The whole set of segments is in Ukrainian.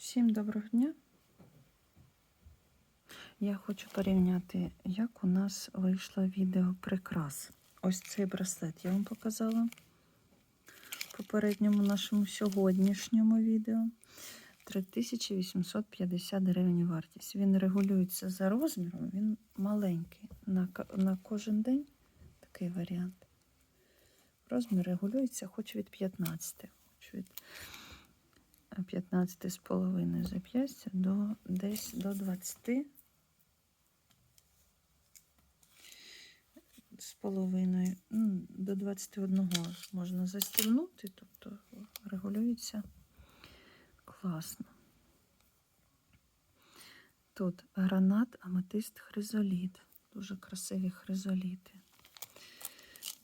Всім доброго дня. Я хочу порівняти, як у нас вийшло відео прикрас. Ось цей браслет я вам показала в попередньому нашому сьогоднішньому відео. 3850 гривень вартість. Він регулюється за розміром, він маленький. На, на кожен день такий варіант. Розмір регулюється хоч від 15, хоч від 15 з половиною зап'ястя до десь до 20 з половиною, ну, до 21 можна застібнути, тобто регулюється класно. Тут гранат, аметист, хризоліт. Дуже красиві хризоліти.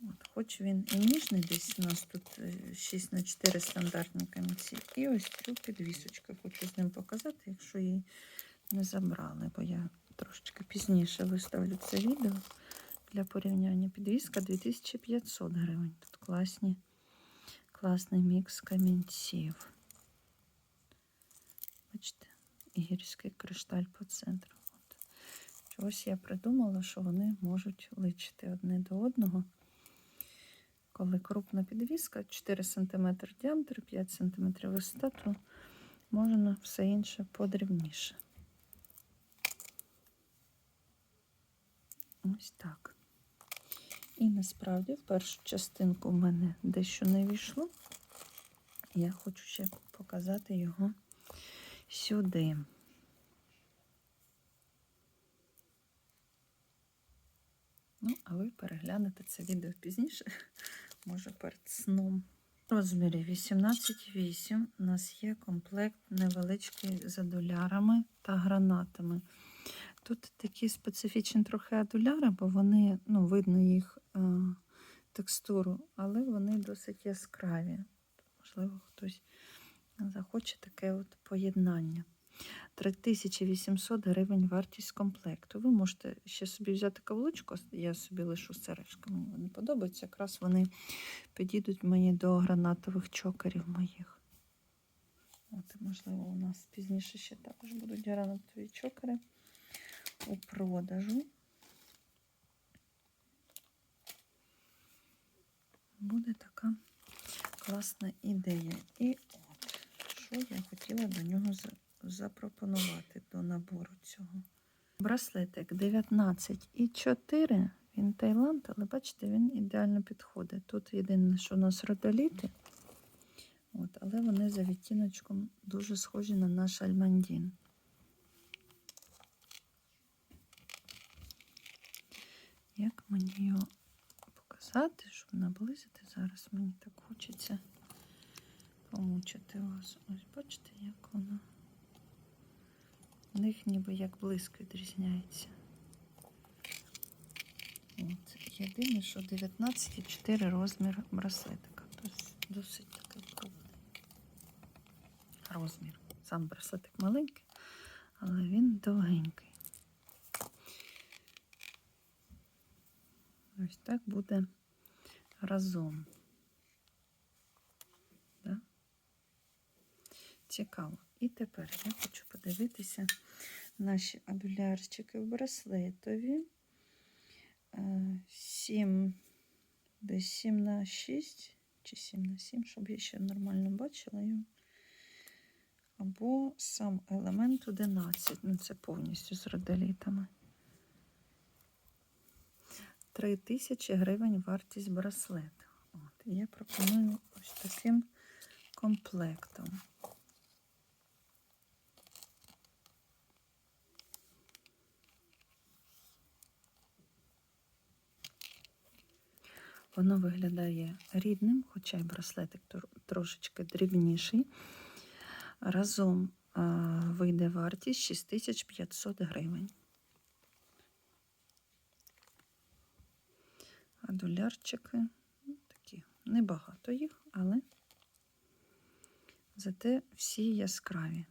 От, хоч він і ніжний, десь у нас тут е, 6 на 4 стандартні камінці. І ось цю підвісочку хочу з ним показати, якщо її не забрали, бо я трошечки пізніше виставлю це відео для порівняння. Підвіска 2500 гривень. Тут класні, класний мікс камінців. Бачите, і гірський кришталь по центру. От. Чогось я придумала, що вони можуть личити одне до одного. Коли крупна підвіска, 4 см діаметр, 5 см висота, то можна все інше подрібніше. Ось так. І насправді в першу частинку в мене дещо не війшло. Я хочу ще показати його сюди. Ну, а ви переглянете це відео пізніше, може перед сном. Розмірі 18,8 у нас є комплект невеличкий з адулярами та гранатами. Тут такі специфічні трохи адуляри, бо вони, ну, видно їх е, текстуру, але вони досить яскраві. Можливо, хтось захоче таке от поєднання. 3800 гривень вартість комплекту. Ви можете ще собі взяти каблучку, я собі лишу сережки. Мені вони подобаються. Якраз вони підійдуть мені до гранатових чокерів моїх. От, можливо, у нас пізніше ще також будуть гранатові чокери у продажу. Буде така класна ідея. І от, що я хотіла до нього за- запропонувати до набору цього. Браслетик 19,4. Він Таїланд, але бачите, він ідеально підходить. Тут єдине, що у нас родоліти, от, але вони за відтіночком дуже схожі на наш альмандін. Як мені його показати, щоб наблизити? Зараз мені так хочеться помучити вас. Ось бачите, як. В них ніби як блиск відрізняється. От. Єдине, що 19,4 розмір браслетика. Тобто досить такий крупний розмір. Сам браслетик маленький, але він довгенький. Ось так буде разом. Да? Цікаво. І тепер я хочу подивитися наші адулярчики в браслетові. 7, десь 7 на 6 чи 7 на 7, щоб я ще нормально бачила його. Або сам елемент 11. Ну, це повністю з родолітами. 3 тисячі гривень вартість браслету. От, я пропоную ось таким комплектом. Воно виглядає рідним, хоча й браслетик трошечки дрібніший. Разом вийде вартість 6500 гривень. А долярчики ну, такі, небагато їх, але зате всі яскраві.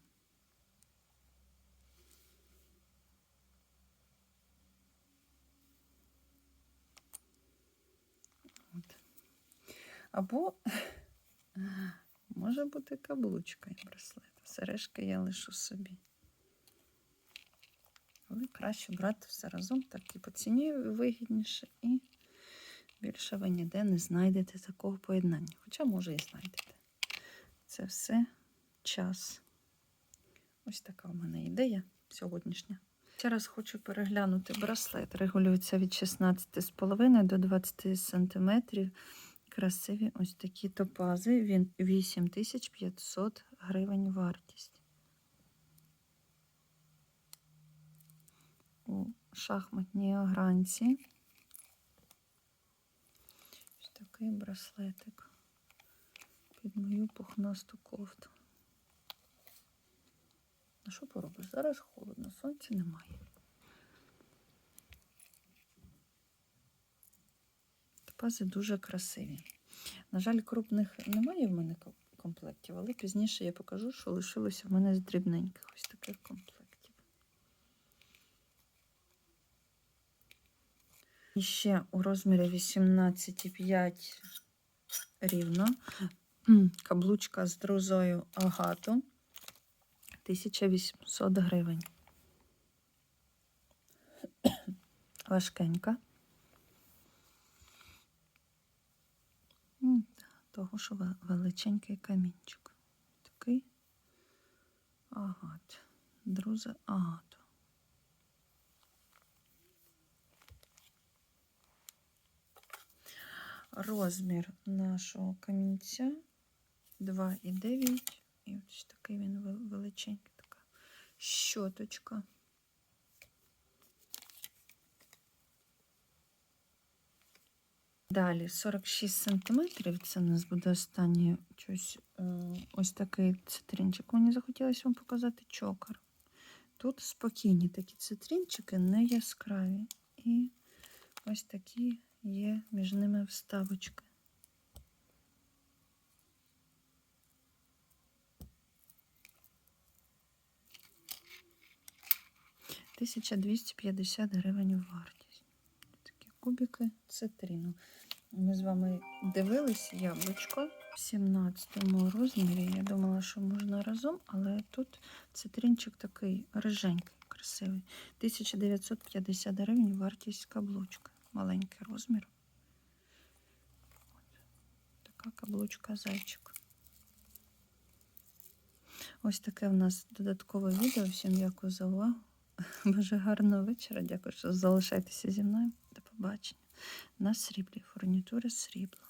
Або може бути каблучка і браслет. Сережки я лишу собі. Але краще брати все разом, так і по ціні вигідніше, і більше ви ніде не знайдете такого поєднання. Хоча, може, і знайдете. Це все час. Ось така в мене ідея сьогоднішня. Ще раз хочу переглянути браслет. Регулюється від 16,5 до 20 см. Красиві ось такі топази. Він 8500 гривень вартість. У шахматній огранці. Ось такий браслетик під мою пухнасту кофту. Ну що поробиш? Зараз холодно, сонця немає. Топази дуже красиві. На жаль, крупних немає в мене комплектів, але пізніше я покажу, що лишилося в мене з дрібненьких ось таких комплектів. І ще у розмірі 18,5 рівно. Каблучка з друзою агату. 1800 гривень. Важкенька. Того, що величенький камінчик. Такий агат. Друзе агату. Розмір нашого камінця 2,9. І ось такий він величенький, така щоточка. Далі 46 сантиметрів. Це у нас буде останнє щось. е, Ось такий цитринчик. Мені захотілося вам показати чокер. Тут спокійні такі цитринчики, не яскраві. І ось такі є між ними вставочки. Тисяча 1250 гривень вартість. Кубики цитрину. Ми з вами дивились яблучко в 17 розмірі. Я думала, що можна разом, але тут цитринчик такий риженький, красивий. 1950 гривень вартість каблучка. Маленький розмір. Така каблучка зайчик. Ось таке в нас додаткове відео. Всім дякую за увагу. Бажаю гарного вечора. Дякую, що залишаєтеся зі мною. До побачення. На сріблі. Фурнітура срібла.